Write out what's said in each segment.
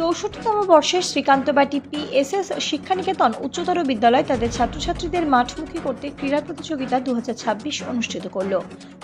চৌষট্টিতম বর্ষে শ্রীকান্তবাটি পিএসএস শিক্ষানিকেতন উচ্চতর বিদ্যালয় তাদের ছাত্রছাত্রীদের মাঠমুখী করতে ক্রীড়া প্রতিযোগিতা দু হাজার ছাব্বিশ অনুষ্ঠিত করল।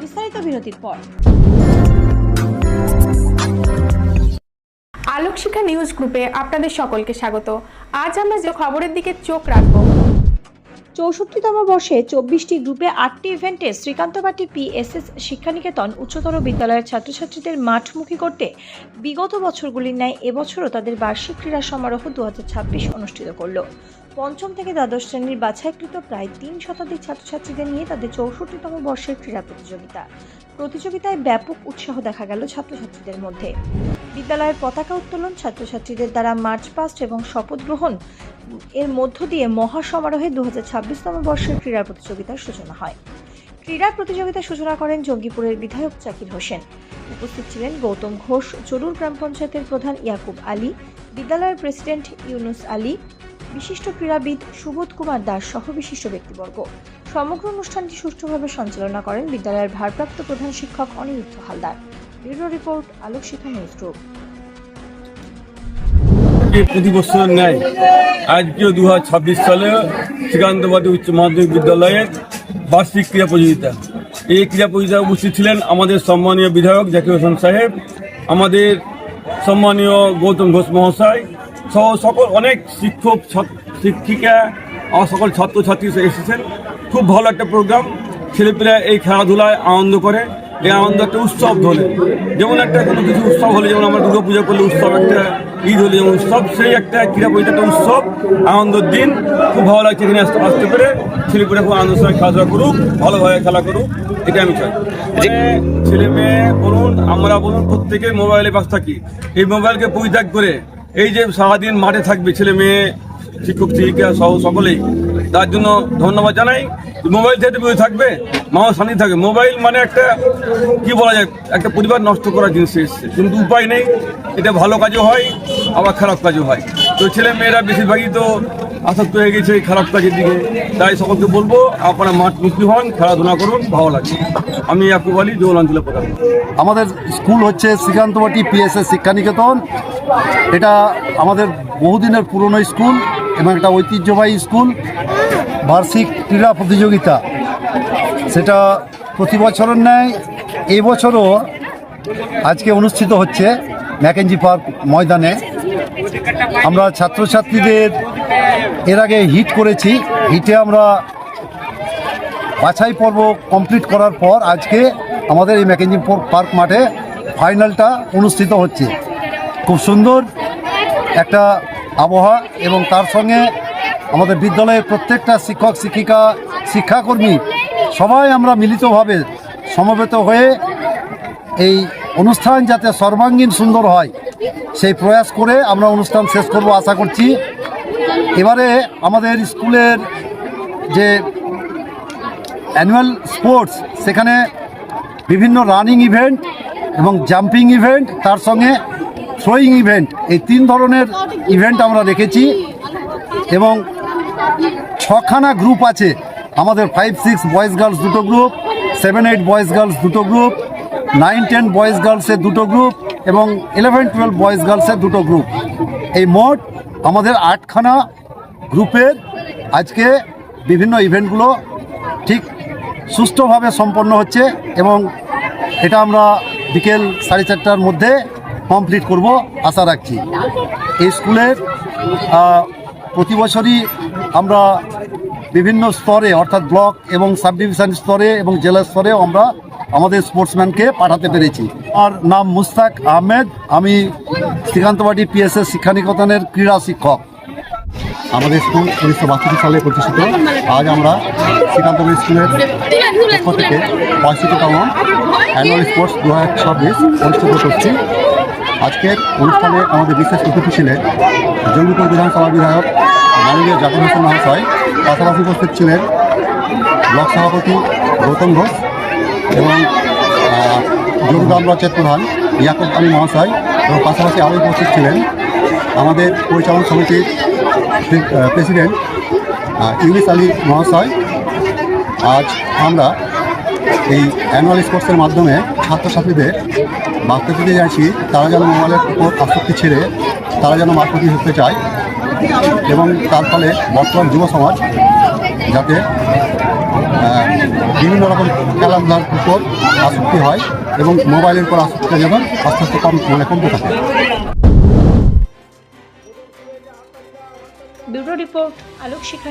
বিস্তারিত বিরতির পর। আলোক শিক্ষা নিউজ গ্রুপে আপনাদের সকলকে স্বাগত। আজ আমরা যে খবরের দিকে চোখ রাখব চৌষট্টিতম বর্ষে চব্বিশটি গ্রুপে আটটি ইভেন্টে শ্রীকান্তবাটি পিএসএস শিক্ষানিকেতন উচ্চতর বিদ্যালয়ের ছাত্রছাত্রীদের মাঠমুখী করতে বিগত বছরগুলির ন্যায় এবছরও তাদের বার্ষিক ক্রীড়া সমারোহ দু হাজার ছাব্বিশ অনুষ্ঠিত করল। পঞ্চম থেকে দ্বাদশ শ্রেণির বাছাইকৃত প্রায় তিন শতাধিক ছাত্রছাত্রীদের নিয়ে তাদের চৌষট্টিতম বর্ষের ক্রীড়া প্রতিযোগিতা। প্রতিযোগিতায় ব্যাপক উৎসাহ দেখা গেল ছাত্রছাত্রীদের মধ্যে। বিদ্যালয়ের পতাকা উত্তোলন ছাত্রছাত্রীদের দ্বারা মার্চ পাস্ট এবং শপথ গ্রহণ এর মধ্য দিয়ে মহাসমারোহে দু ছাব্বিশতম বর্ষের ক্রীড়া প্রতিযোগিতার সূচনা হয়। ক্রীড়া প্রতিযোগিতার সূচনা করেন জঙ্গিপুরের বিধায়ক জাকির হোসেন। উপস্থিত ছিলেন গৌতম ঘোষ, চরুর গ্রাম পঞ্চায়েতের প্রধান ইয়াকুব আলী, বিদ্যালয়ের প্রেসিডেন্ট ইউনুস আলী, বিশিষ্ট ক্রীড়াবিদ সুবোধ কুমার দাস সহ বিশিষ্ট ব্যক্তিবর্গ। সমগ্র অনুষ্ঠানটি সুষ্ঠুভাবে সঞ্চালনা করেন বিদ্যালয়ের ভারপ্রাপ্ত প্রধান শিক্ষক Aniruddha Haldar. Bureau report Alok Shiksha news group. প্রতি বছর নেয় আজকেও দু হাজার ছাব্বিশ সালে শ্রীকান্তবাদী উচ্চ মাধ্যমিক বিদ্যালয়ের বার্ষিক ক্রীড়া প্রতিযোগিতা এই ক্রীড়া প্রতিযোগিতায় উপস্থিত ছিলেন আমাদের সম্মানীয় বিধায়ক জাকির হোসেন সাহেব, আমাদের সম্মানীয় গৌতম ঘোষ মহাশয়, সহ সকল অনেক শিক্ষক, শিক্ষিকা, সকল ছাত্রছাত্রী এসেছেন। খুব ভালো একটা প্রোগ্রাম ছেলেপেলে এই খেলাধুলায় আনন্দ করে। এই আনন্দ একটা উৎসব ধরে। যেমন একটা কোনো কিছু উৎসব হলে যেমন আমরা দুর্গা পূজা করলে উৎসব একটা ঈদ হলে যেমন উৎসব সেই একটা ক্রীড়া প্রতিযোগিতা একটা উৎসব আনন্দের দিন। খুব ভালো লাগছে এখানে আসতে আসতে পেরে ছেলেপেলে খুব আনন্দের সঙ্গে খেলাধুলা করুক ভালোভাবে খেলা করুক এটা আমি চাই। যে ছেলে মেয়ে বলুন আমরা বলুন প্রত্যেকে মোবাইলে ব্যস্ত থাকি। এই মোবাইলকে পরিত্যাগ করে এই যে সারাদিন মাঠে থাকবে ছেলে মেয়ে শিক্ষক শিক্ষিকা সহ সকলেই তার জন্য ধন্যবাদ জানাই। মোবাইল থেকে থাকবে মাও শান্তি থাকবে। মোবাইল মানে একটা, কি বলা যায়, একটা পরিবার নষ্ট করার জিনিস এসছে। কিন্তু উপায় নেই। এটা ভালো কাজও হয়, আবার খারাপ কাজও হয়। তো ছেলে মেয়েরা বেশিরভাগই তো আসক্ত হয়ে গেছে খারাপ কাজের দিকে। তাই সকলকে বলব, আপনারা মাঠ মুক্তি হন, খেলাধুলা করুন, ভালো লাগবে। আমি ইয়াকুব আলী জৌল অঞ্চলের প্রধান। আমাদের স্কুল হচ্ছে শ্রীকান্তবাটি পিএসএস শিক্ষানিকেতন। এটা আমাদের বহুদিনের পুরনো স্কুল। এবং একটা ঐতিহ্যবাহী স্কুল, বার্ষিক ক্রীড়া প্রতিযোগিতা। সেটা প্রতি বছরের ন্যায় এই বছরও আজকে অনুষ্ঠিত হচ্ছে ম্যাকেঞ্জি পার্ক ময়দানে। আমরা ছাত্রছাত্রীদের এর আগে হিট করেছি। হিটে আমরা বাছাই পর্ব কমপ্লিট করার পর আজকে আমাদের এই ম্যাকেঞ্জি পার্ক মাঠে ফাইনালটা অনুষ্ঠিত হচ্ছে। খুব সুন্দর একটা আবহাওয়া এবং তার সঙ্গে আমাদের বিদ্যালয়ের প্রত্যেকটা শিক্ষক, শিক্ষিকা, শিক্ষাকর্মী সবাই আমরা মিলিতভাবে সমবেত হয়ে এই অনুষ্ঠান যাতে সর্বাঙ্গীন সুন্দর হয়, সেই প্রয়াস করে আমরা অনুষ্ঠান শেষ করব আশা করছি। এবারে আমাদের স্কুলের যে অ্যানুয়াল স্পোর্টস, সেখানে বিভিন্ন রানিং ইভেন্ট এবং জাম্পিং ইভেন্ট, তার সঙ্গে থ্রোয়িং ইভেন্ট এই তিন ধরনের ইভেন্ট আমরা রেখেছি এবং ছখানা গ্রুপ আছে। আমাদের ফাইভ সিক্স বয়েজ গার্লস দুটো group seven eight boys girls দুটো গ্রুপ নাইন টেন বয়েজ গার্লসের দুটো গ্রুপ এবং ইলেভেন টুয়েলভ বয়েজ গার্লসের দুটো গ্রুপ এই মোট আমাদের আটখানা গ্রুপের আজকে বিভিন্ন ইভেন্টগুলো ঠিক সুষ্ঠুভাবে সম্পন্ন হচ্ছে এবং এটা আমরা বিকেল সাড়ে চারটার মধ্যে কমপ্লিট করব, আশা রাখছি। এই স্কুলের প্রতি বছরই আমরা বিভিন্ন স্তরে, অর্থাৎ ব্লক এবং সাব ডিভিশন স্তরে এবং জেলা স্তরে আমরা আমাদের স্পোর্টসম্যানকে পাঠাতে পেরেছি। আর নাম মুস্তাক আহমেদ, আমি শ্রীকান্তবাটি পিএসএস শিক্ষানিকেতনের ক্রীড়া শিক্ষক। আমাদের স্কুল উনিশশো বাষট্টি সালে প্রতিষ্ঠিত। আজ আমরা শ্রীকান্তপুর স্কুলের পক্ষ থেকে পঁয়ষট্টিতম অ্যানুয়াল স্পোর্টস দু হাজার ছাব্বিশ অনুষ্ঠিত করছি। আজকের অনুষ্ঠানে আমাদের বিশেষ অতিথি ছিলেন জঙ্গিপুর বিধানসভার বিধায়ক মাননীয় জাকির মহাশয়, পাশাপাশি উপস্থিত ছিলেন ব্লক সভাপতি গৌতম ঘোষ এবং যোগদান পঞ্চায়েত প্রধান ইয়াকুব আলী মহাশয় এবং পাশাপাশি আরও উপস্থিত ছিলেন আমাদের পরিচালন সমিতির প্রেসিডেন্ট ইউনিস আলী মহাশয়। আজ আমরা এই অ্যানুয়াল স্পোর্টসের মাধ্যমে ছাত্রছাত্রীদের বার্তা দিতে যাচ্ছি, তারা যেন মোবাইলের উপর আসক্তি ছেড়ে তারা যেন মাঠপতি হতে চায় এবং তার ফলে বর্তমান যুব সমাজ যাতে বিভিন্ন রকম খেলাধুলার উপর আসক্তি হয় এবং মোবাইলের উপর আসক্তি যেন আস্তে আস্তে কম মানে কমতে থাকে। ব্যুরো রিপোর্ট আলোক শিখা